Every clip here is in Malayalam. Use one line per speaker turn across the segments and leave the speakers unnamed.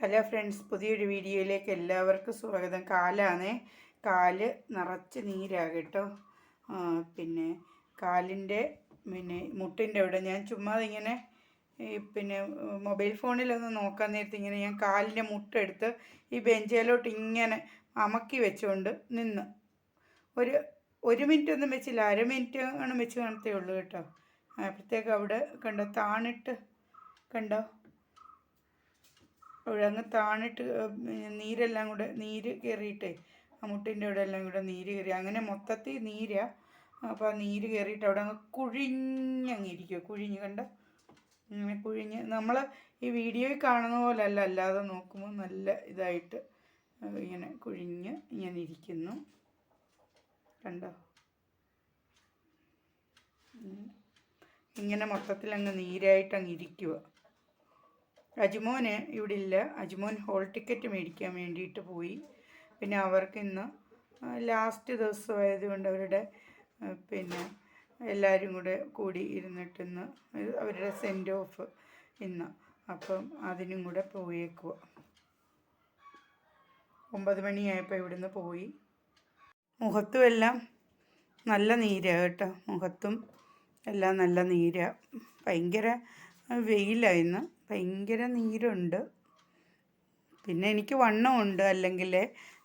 ഹലോ ഫ്രണ്ട്സ് പുതിയൊരു വീഡിയോയിലേക്ക് എല്ലാവർക്കും സ്വാഗതം. കാലാണേ. കാൽ നിറച്ച് നീരാ കേട്ടോ. പിന്നെ കാലിന്റെ പിന്നെ മുട്ടിന്റെ അവിടെ. ഞാൻ ചുമ്മാ ഇങ്ങനെ പിന്നെ മൊബൈൽ ഫോണിലൊന്ന് നോക്കാൻ നേരത്ത് ഇങ്ങനെ ഞാൻ കാലിന്റെ മുട്ടെടുത്ത് ഈ ബെഞ്ചിലോട്ട് ഇങ്ങനെ അമക്കി വെച്ചുകൊണ്ട് നിന്ന്. ഒരു ഒരു മിനിറ്റ് ഒന്നും വെച്ചില്ല. അര മിനിറ്റ് ആണ് വെച്ച് കാണത്തേ ഉള്ളൂ കേട്ടോ. അപ്പോഴത്തേക്ക് അവിടെ കണ്ടോ? താണിട്ട് കണ്ടോ? അങ്ങ് താണിട്ട് നീരെല്ലാം കൂടെ നീര് കയറിയിട്ടേ ആ മുട്ടിന്റെ അവിടെ എല്ലാം കൂടെ നീര് കയറി അങ്ങനെ മൊത്തത്തിൽ നീരാ. അപ്പോൾ ആ നീര് കയറിയിട്ട് അവിടെ അങ്ങ് കുഴിഞ്ഞങ്ങിരിക്കുക കുഴിഞ്ഞ് കണ്ട? ഇങ്ങനെ കുഴിഞ്ഞ്. നമ്മൾ ഈ വീഡിയോയിൽ കാണുന്ന പോലെ അല്ല അല്ലാതെ നോക്കുമ്പോൾ നല്ല ഇതായിട്ട് ഇങ്ങനെ കുഴിഞ്ഞ് ഇങ്ങനെ ഇരിക്കുന്നു. കണ്ടോ? ഇങ്ങനെ മൊത്തത്തിൽ അങ്ങ് നീരായിട്ട് അങ്ങ് ഇരിക്കുക അജ്മോന് ഇവിടെ ഇല്ല അജ്മോൻ ഹോൾ ടിക്കറ്റ് മേടിക്കാൻ വേണ്ടിയിട്ട് പോയി. പിന്നെ അവർക്ക് ഇന്ന് ലാസ്റ്റ് ദിവസമായതുകൊണ്ട് അവരുടെ പിന്നെ എല്ലാവരും കൂടെ കൂടി ഇരുന്നിട്ട് ഇന്ന് അവരുടെ സെൻഡ് ഓഫ് ഇന്ന്. അപ്പം അതിനും കൂടെ പോയേക്കുക ഒമ്പത് മണിയായപ്പോൾ ഇവിടുന്ന് പോയി. മുഖത്തും എല്ലാം നല്ല നീരാണ് കേട്ടോ. മുഖത്തും എല്ലാം നല്ല നീരാണ് ഭയങ്കര വെയിലാണ് ഇന്ന്. ഭയങ്കര നീരുണ്ട്. പിന്നെ എനിക്ക് വണ്ണമുണ്ട് അല്ലെങ്കിൽ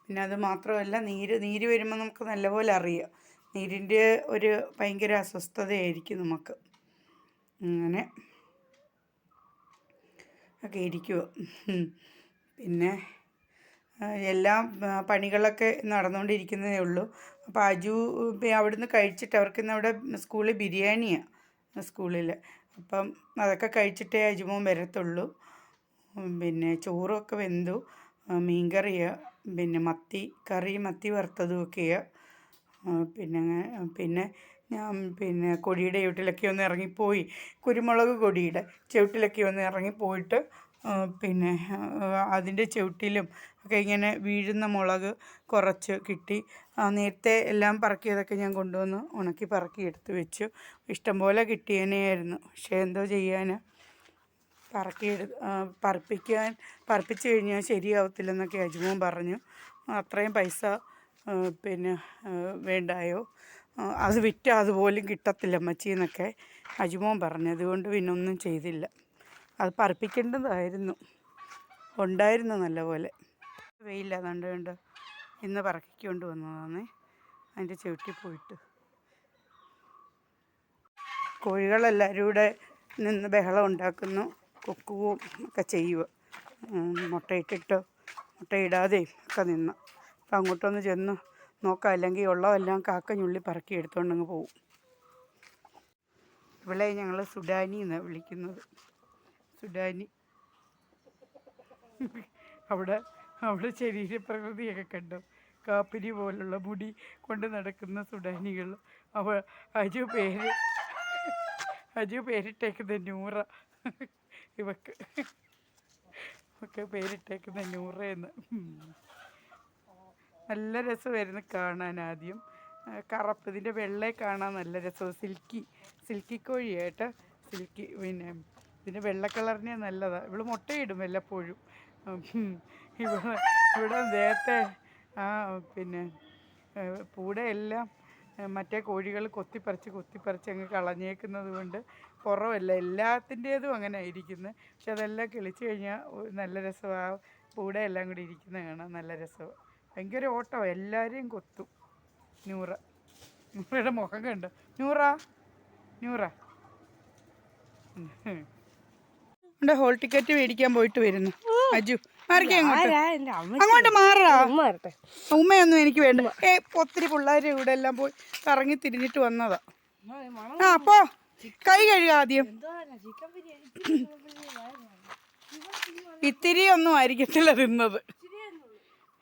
പിന്നെ അത് മാത്രമല്ല നീര് നീര് വരുമ്പോൾ നമുക്ക് നല്ലപോലെ അറിയാം. നീരിന്റെ ഒരു ഭയങ്കര അസ്വസ്ഥതയായിരിക്കും നമുക്ക്. അങ്ങനെ ഒക്കെ ഇരിക്കുമോ പിന്നെ എല്ലാം പണികളൊക്കെ നടന്നുകൊണ്ടിരിക്കുന്നതേ ഉള്ളൂ. അപ്പോൾ അജു അവിടുന്ന് കഴിച്ചിട്ട് അവർക്ക് ഇന്ന് അവിടെ സ്കൂളിൽ ബിരിയാണിയാണ് സ്കൂളിൽ അപ്പം അതൊക്കെ കഴിച്ചിട്ടേ അജുമോൻ വരത്തുള്ളൂ. പിന്നെ ചോറൊക്കെ വെന്തു. മീൻ പിന്നെ മത്തി കറി മത്തി വറുത്തതും ഒക്കെയാണ് പിന്നെ പിന്നെ ഞാൻ പിന്നെ കൊടിയുടെ ചുവട്ടിലൊക്കെ ഒന്ന് ഇറങ്ങിപ്പോയി. കുരുമുളക് കൊടിയുടെ ചുവട്ടിലൊക്കെ ഒന്ന് ഇറങ്ങിപ്പോയിട്ട് പിന്നെ അതിന്റെ ചുവട്ടിലും ഒക്കെ ഇങ്ങനെ വീഴുന്ന മുളക് കുറച്ച് കിട്ടി. നേരത്തെ എല്ലാം പറക്കിയതൊക്കെ ഞാൻ കൊണ്ടുവന്ന് ഉണക്കി പറക്കി എടുത്ത് വെച്ചു. ഇഷ്ടംപോലെ കിട്ടിയതിനെയായിരുന്നു പക്ഷേ എന്തോ ചെയ്യാനാ? പറക്കി പറപ്പിക്കാൻ പറപ്പിച്ച് കഴിഞ്ഞാൽ ശരിയാവത്തില്ലെന്നൊക്കെ അജ്മോൻ പറഞ്ഞു. അത്രയും പൈസ പിന്നെ വേണ്ടായോ? അത് വിറ്റാൽ അതുപോലും കിട്ടത്തില്ല അമ്മച്ചിന്നൊക്കെ അജ്മോൻ പറഞ്ഞു. അതുകൊണ്ട് പിന്നെ ഒന്നും ചെയ്തില്ല. അത് പറപ്പിക്കേണ്ടതായിരുന്നു ഉണ്ടായിരുന്നു നല്ലപോലെ. വെയില്ല കണ്ട് കണ്ട്? ഇന്ന് പറക്കിക്കൊണ്ട് വന്നതാണേ. അതിന്റെ ചവിട്ടി പോയിട്ട്. കോഴികളെല്ലാവരും കൂടെ നിന്ന് ബഹളം ഉണ്ടാക്കുന്നു. കൊക്കുവും ഒക്കെ ചെയ്യുക. മുട്ടയിട്ടിട്ടോ മുട്ടയിടാതെയും ഒക്കെ നിന്ന്. അപ്പം അങ്ങോട്ടൊന്ന് ചെന്ന് നോക്കാം. അല്ലെങ്കിൽ ഉള്ളതെല്ലാം കാക്ക ഞുള്ളി പറക്കി എടുത്തുകൊണ്ടങ്ങ് പോവും. ഇവിടെ ഞങ്ങൾ സുഡാനി എന്നാണ് വിളിക്കുന്നത്. സുഡാനി. അവിടെ അവിടെ ശരീരപ്രകൃതിയൊക്കെ കണ്ടു. കാപ്പിരി പോലുള്ള മുടി കൊണ്ട് നടക്കുന്ന സുഡാനികൾ. അവ അജു പേര് അജു പേരിട്ടേക്കുന്ന നൂറ. ഇവക്ക് ഒക്കെ പേരിട്ടേക്കുന്ന നൂറയെന്ന് എന്ന്. നല്ല രസമായിരുന്നു കാണാൻ ആദ്യം. കറുപ്പ് ഇതിന്റെ വെള്ളയെ കാണാൻ നല്ല രസമാണ് സിൽക്കി സിൽക്കി കോഴിയായിട്ട് സിൽക്കി പിന്നെ ഇതിന്റെ വെള്ള കളറിനെ നല്ലതാണ് ഇവൾ മുട്ടയിടും വല്ലപ്പോഴും. ഇവിടെ ഇവിടെ നേരത്തെ ആ പിന്നെ പൂടെ എല്ലാം മറ്റേ കോഴികൾ കൊത്തിപ്പറിച്ച് കൊത്തിപ്പറിച്ച് അങ്ങ് കളഞ്ഞേക്കുന്നത് കൊണ്ട് കുറവല്ല. എല്ലാത്തിന്റേതും അങ്ങനെ ഇരിക്കുന്നത് പക്ഷെ അതെല്ലാം കിളിച്ച് കഴിഞ്ഞാൽ നല്ല രസമാണ് പൂടെ എല്ലാം കൂടി ഇരിക്കുന്നത് കാണാൻ നല്ല രസമാണ് ഭയങ്കര ഓട്ടമാണ് എല്ലാവരെയും കൊത്തും. നൂറ. നൂറയുടെ മുഖം കണ്ടോ? നൂറ? നൂറ. ഉണ്ട് ഹോൾ ടിക്കറ്റ് മേടിക്കാൻ പോയിട്ട് വരുന്നു. അജു മാറിക്കേ അങ്ങോട്ട്? അങ്ങോട്ട് മാറാ ഉമ്മയൊന്നും എനിക്ക് വേണ്ട. ഏ ഒത്തിരി പിള്ളേർ ഇവിടെ എല്ലാം പോയി കറങ്ങി തിരിഞ്ഞിട്ട് വന്നതാ. ആ അപ്പോ കൈ കഴുകുക ആദ്യം. ഇത്തിരി ഒന്നും ആയിരിക്കത്തില്ല തിന്നത്.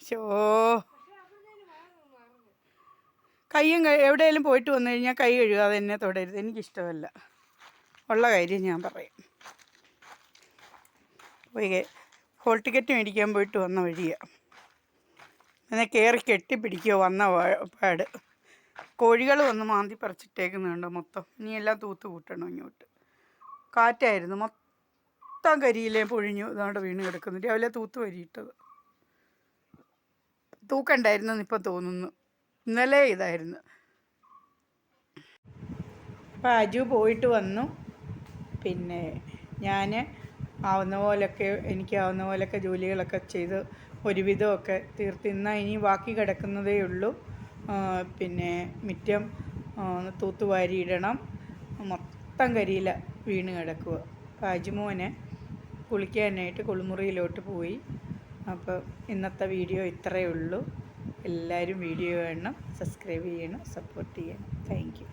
ഷോ കയ്യും കഴി എവിടെയെങ്കിലും പോയിട്ട് വന്നു കഴിഞ്ഞാൽ കൈ കഴുകാതെ എന്നെ തുടരുത്. എനിക്കിഷ്ടമല്ല. ഉള്ള കാര്യം ഞാൻ പറയും. പോയി ഹോൾ ടിക്കറ്റ് മേടിക്കാൻ പോയിട്ട് വന്ന വഴിയാണ് എന്നെ കയറി കെട്ടിപ്പിടിക്കുക വന്ന പാട്. കോഴികൾ വന്ന് മാന്തി പറിച്ചിട്ടേക്കുന്നുണ്ട് മൊത്തം. ഇനി എല്ലാം തൂത്ത് കൂട്ടണം ഇങ്ങോട്ട്. കാറ്റായിരുന്നു. മൊത്തം കരിയിലേ പൊഴിഞ്ഞു ഇതാണ്ട് വീണ് കിടക്കുന്നു. രാവിലെ തൂത്ത് വരിയിട്ടത്. തൂക്കണ്ടായിരുന്നു ഇപ്പം തോന്നുന്നു. ഇന്നലെ ഇതായിരുന്നു. അപ്പം അജു പോയിട്ട് വന്നു. പിന്നെ ഞാൻ ആവുന്ന പോലെയൊക്കെ എനിക്ക് ആവുന്ന പോലൊക്കെ ജോലികളൊക്കെ ചെയ്ത് ഒരുവിധമൊക്കെ തീർത്ത്. ഇന്നാ ഇനി ബാക്കി കിടക്കുന്നതേ ഉള്ളൂ. പിന്നെ മുറ്റം തൂത്തുവാരി ഇടണം. മൊത്തം കരിയില വീണ് കിടക്കുക. അജുമോന് കുളിക്കാനായിട്ട് കുളിമുറിയിലോട്ട് പോയി. അപ്പോൾ ഇന്നത്തെ വീഡിയോ ഇത്രയേ ഉള്ളൂ. എല്ലാവരും വീഡിയോ കാണണം സബ്സ്ക്രൈബ് ചെയ്യണം സപ്പോർട്ട് ചെയ്യണം. താങ്ക്